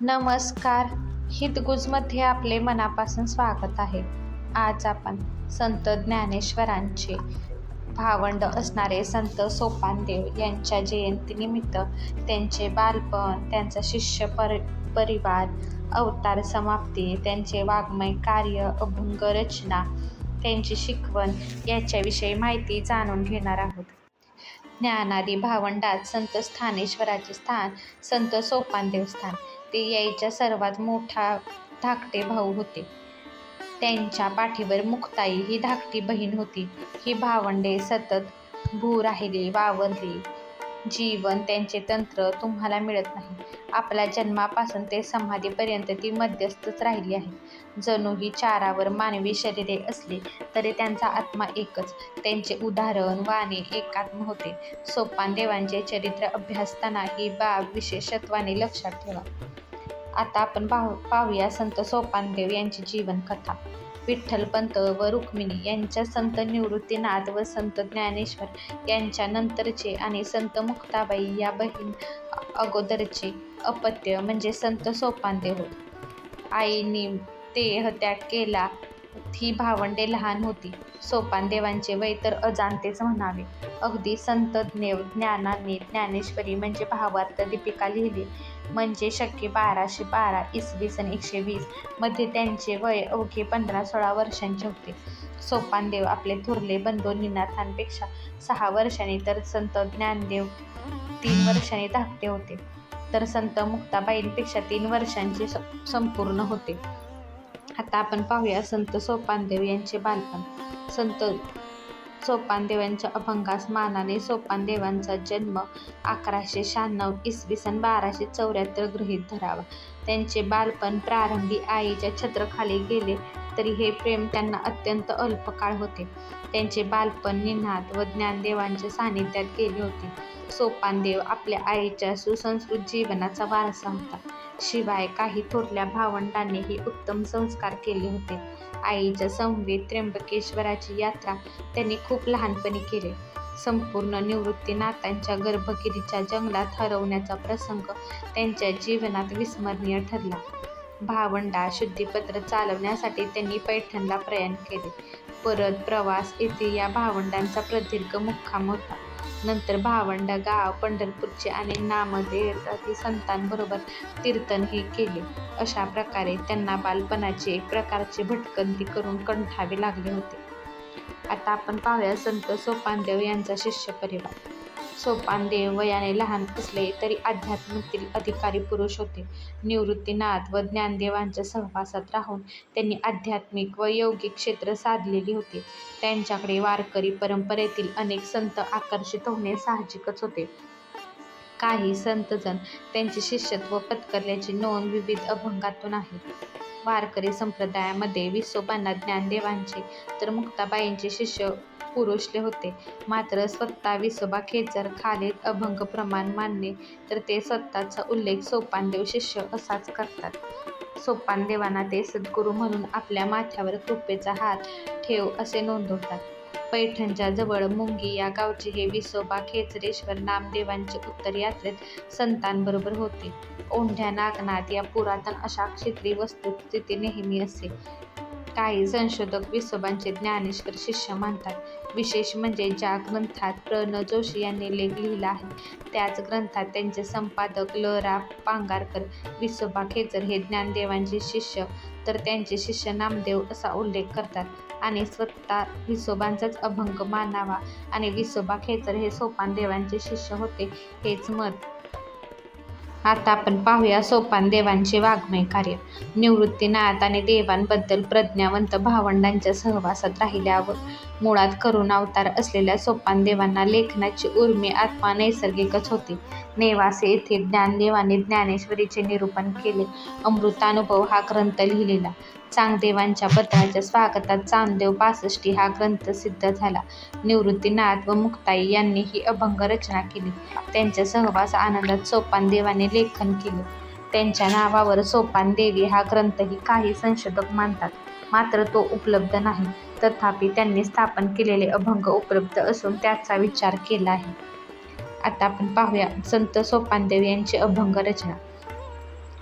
नमस्कार. हितगुजमध्ये आपले मनापासून स्वागत आहे. आज आपण संत ज्ञानेश्वरांचे भावंड असणारे संत सोपानदेव यांच्या जयंतीनिमित्त त्यांचे बालपण त्यांचा शिष्य पर परिवार अवतार समाप्ती त्यांचे वाङ्मय कार्य अभंग रचना त्यांची शिकवण याच्याविषयी माहिती जाणून घेणार आहोत. ज्ञानादी भावंडात संत स्थानेश्वराचे स्थान संत सोपानदेव स्थान. ते यायच्या सर्वात मोठा धाकटे भाऊ होते. त्यांच्या पाठीवर मुक्ताई ही धाकटी बहीण होती. ही भावंडे सतत भू राहिली वावरली. जीवन त्यांचे तंत्र तुम्हाला मिळत नाही. आपल्या जन्मापासून ते समाधीपर्यंत ती मध्यस्थच राहिली आहे. जणू ही चारावर मानवी शरीरे असली तरी त्यांचा आत्मा एकच. त्यांचे उदाहरण वाणे एकात्म होते. सोपान देवांचे चरित्र अभ्यासताना ही बाब विशेषत्वाने लक्षात ठेवा. आता आपण पाहू पाहूया संत सोपानदेव यांची जीवनकथा. विठ्ठलपंत व रुक्मिणी यांच्या संत निवृत्तीनाथ व संत ज्ञानेश्वर यांच्या नंतरचे आणि संत मुक्ताबाई या बहीण अगोदरचे अपत्य म्हणजे संत सोपानदेव. होत आईने देहत्याग केला. ही भावंडे लहान होती. सोपानदेवांचे वय तर अजाणतेच म्हणावे. अगदी संत ज्ञेव ज्ञानाने ज्ञानेश्वरी म्हणजे भावार्थ दीपिका लिहिली. म्हणजे शक्य बाराशे बारा इसवी सन एकशे वीसमध्ये त्यांचे वय अवघे पंधरा सोळा वर्षांचे होते. सोपानदेव आपले थोरले बंधू निनाथांपेक्षा सहा वर्षांनी तर संत ज्ञानदेव तीन वर्षांनी धाकटे होते. तर संत मुक्ताबाईंपेक्षा तीन वर्षांचे संपूर्ण होते. आता आपण पाहूया संत सोपानदेव यांचे बालपण. संत सोपानदेवांच्या अभंगास मानाने सोपानदेवांचा जन्म अकराशे शहाण्णव इसवी सन बाराशे चौऱ्याहत्तर गृहीत धरावा. त्यांचे बालपण प्रारंभी आईच्या छत्रखाली गेले तरी हे प्रेम त्यांना अत्यंत अल्पकाळ होते. त्यांचे बालपण निनाद व ज्ञानदेवांच्या सानिध्यात गेले होते. सोपानदेव आपल्या आईच्या सुसंस्कृत जीवनाचा वारसा होता. शिवाय काही थोरल्या भावंडांनीही उत्तम संस्कार केले होते. आईच्या संवेद त्र्यंबकेश्वराची यात्रा त्यांनी खूप लहानपणी केली. संपूर्ण निवृत्तीनाथांच्या गर्भगिरीच्या जंगलात हरवण्याचा प्रसंग त्यांच्या जीवनात विस्मरणीय ठरला. भावंडा शुद्धीपत्र चालवण्यासाठी त्यांनी पैठणला प्रयाण केले. परत प्रवास येथे या भावंडांचा प्रदीर्घ मुक्काम होता. नंतर भावंड गाव पंढरपूरचे आणि नामदेव संतांबरोबर तीर्थनही केले. अशा प्रकारे त्यांना बालपणाची एक प्रकारची भटकंती करून कंठावे लागले होते. आता आपण पाहूया संत सोपानदेव यांचा शिष्य परिवार सोपानदेव वयाने लहान असले तरी अध्यात्मातील अधिकारी पुरुष होते. निवृत्तीनाथ व ज्ञानदेवांच्या सहवासात राहून त्यांनी आध्यात्मिक व यौगिक क्षेत्र साधलेली होती. त्यांच्याकडे वारकरी परंपरेतील अनेक संत आकर्षित होणे साहजिकच होते. काही संतजन त्यांचे शिष्यत्व पत्करल्याची नोंद विविध अभंगातून आहे. वारकरी संप्रदायामध्ये विसोबांना ज्ञानदेवांचे तर मुक्ताबाईंचे शिष्य पुरुषले होते. मात्र स्वतः विसोबा खेचर खालीद अभंग प्रमाण मानणे तर ते स्वतःचा उल्लेख सोपानदेव शिष्य असाच करतात. सोपानदेवांना ते सद्गुरू म्हणून आपल्या माथ्यावर कृपेचा हात ठेव असे नोंदवतात. पैठणच्या जवळ मुंगी या गावचे हे विसोबा खेचरेश्वर नामदेवांचे उत्तर यात्रेत संतांबरोबर होते. ओंढ्या नागनाथ या पुरातन अशा क्षेत्री वस्तुस्थिती नेहमी असे. काही संशोधक विसोबांचे ज्ञानेश्वर शिष्य मानतात. विशेष म्हणजे ज्या ग्रंथात प्रण जोशी यांनी लेख लिहिला आहे त्याच ग्रंथात त्यांचे संपादक ल रा पांगारकर विसोबा खेचर हे ज्ञानदेवांचे शिष्य तर त्यांचे शिष्य नामदेव असा उल्लेख करतात. आणि स्वतः विसोबांचाच अभंग मानावा आणि विसोबा खेचर हे सोपान देवांचे शिष्य होते हेच मत. आता आपण पाहूया सोपान देवांचे वाङ्मय कार्य. निवृत्तीनाथ आणि देवांबद्दल प्रज्ञावंत भावंडांच्या सहवासात राहिल्यावर मुळात करुणावतार असलेल्या सोपानदेवांना लेखनाची उर्मी आत्मा नैसर्गिकच होती. नेवासे येथे ज्ञानदेवाने ज्ञानेश्वरीचे निरूपण केले. अमृतानुभव हा ग्रंथ लिहिलेला. चांगदेवांच्या पत्राच्या स्वागतात चांगदेव पासष्टी हा ग्रंथ सिद्ध झाला. निवृत्तीनाथ व मुक्ताई यांनी ही अभंग रचना केली. त्यांच्या सहवास आनंदात सोपानदेवाने लेखन केले. त्यांच्या नावावर सोपानदेवी हा ग्रंथही काही संशोधक मानतात. मात्र तो उपलब्ध नाही. तथापि त्यांनी स्थापन केलेले अभंग उपलब्ध असून त्याचा विचार केला आहे. आता आपण पाहूया संत सोपानदेव यांची अभंग रचना.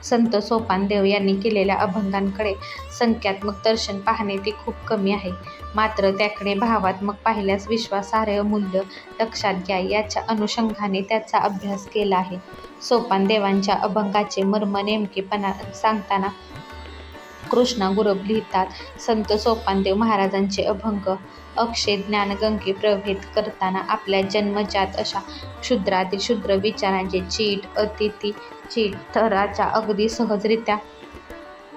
संत सोपानदेव यांनी केलेल्या अभंगांकडे संख्यात्मक दर्शन पाहणे ते खूप कमी आहे. मात्र त्याकडे भावात्मक पाहिल्यास विश्वासार्ह मूल्य लक्षात घ्या याच्या अनुषंगाने त्याचा अभ्यास केला आहे. सोपानदेवांच्या अभंगाचे मर्म नेमकेपणा सांगताना कृष्णा गुरब लिहितात. संत सोपानदेव महाराजांचे अभंग. अक्षय ज्ञानगंगे प्रभेद करताना आपल्या जन्मजात अशा क्षुद्रातील क्षुद्र विचारांचे चीट अतिथी चीट थराच्या अगदी सहजरित्या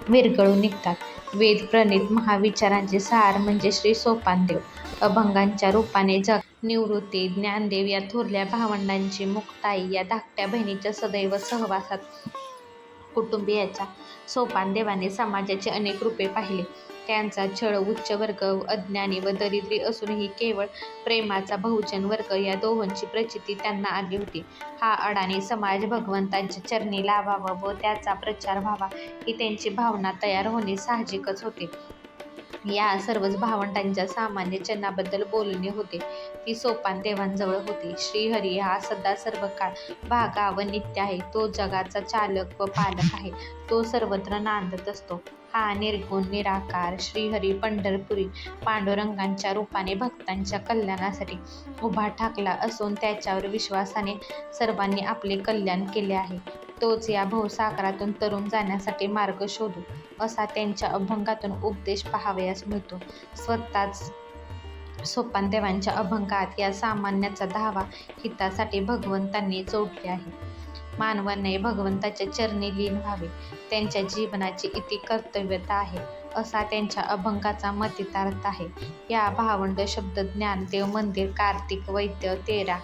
विरघळून निघतात. वेद प्रणित महाविचारांचे सार म्हणजे श्री सोपानदेव. अभंगांच्या रूपाने जग निवृत्ती ज्ञानदेव या थोरल्या भावंडांची मुक्ताई या धाकट्या बहिणीच्या सदैव सहवासात कुटुंबियाच्या सोपानदेवाने समाजाचे अनेक रूपे पाहिले. त्यांचा छळ उच्च वर्ग अज्ञानी व दरिद्री असूनही केवळ प्रेमाचा बहुजन वर्ग या दोहोंची प्रचिती त्यांना आली होती. हा अडाणी समाज भगवंतांच्या चरणी लावावा व त्याचा प्रचार व्हावा ही त्यांची भावना तयार होणे साहजिकच होते. या सर्वच भावंडांच्या सामान्य चन्नाबद्दल बोलणे होते. ती सोपान देवांजवळ होती. श्रीहरी हा सदा सर्व काळ भागा व नित्य आहे. तो जगाचा चालक व पालक आहे. तो सर्वत्र नांदत असतो. हा निर्गुण निराकार श्रीहरी पंढरपुरी पांडुरंगांच्या रूपाने भक्तांच्या कल्याणासाठी उभा ठाकला असून त्याच्यावर विश्वासाने सर्वांनी आपले कल्याण केले आहे. तोच या भवसागरातून तरुण जाण्यासाठी मार्ग शोधू असा त्यांच्या अभंगातून उपदेश पाहावयास मिळतो. स्वतःच सोपानदेवांच्या अभंगात या सामान्याचा धावा हितासाठी भगवंतांनी जोडले आहे. मानवाने भगवंताच्या चरणी लीन व्हावे त्यांच्या जीवनाची इति कर्तव्यता आहे. असा त्यांच्या अभंगाचा मतितार्थ आहे. या भावंड शब्द ज्ञानदेव मंदिर कार्तिक वैद्य तेरा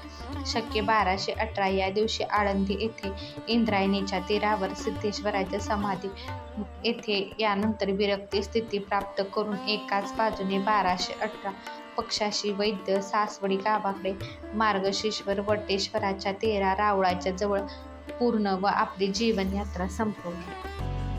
शक्य बाराशे अठरा या दिवशी आळंदी येथे इंद्रायणीच्या तीरावर सिद्धेश्वराच्या समाधी येथे यानंतर विरक्ती स्थिती प्राप्त करून एकाच बाजूने बाराशे अठरा पक्षाशी वैद्य सासवडी गावाकडे मार्गशीश्वर वटेश्वराच्या तेरा रावळाच्या जवळ पूर्ण व आपली जीवनयात्रा संपवली.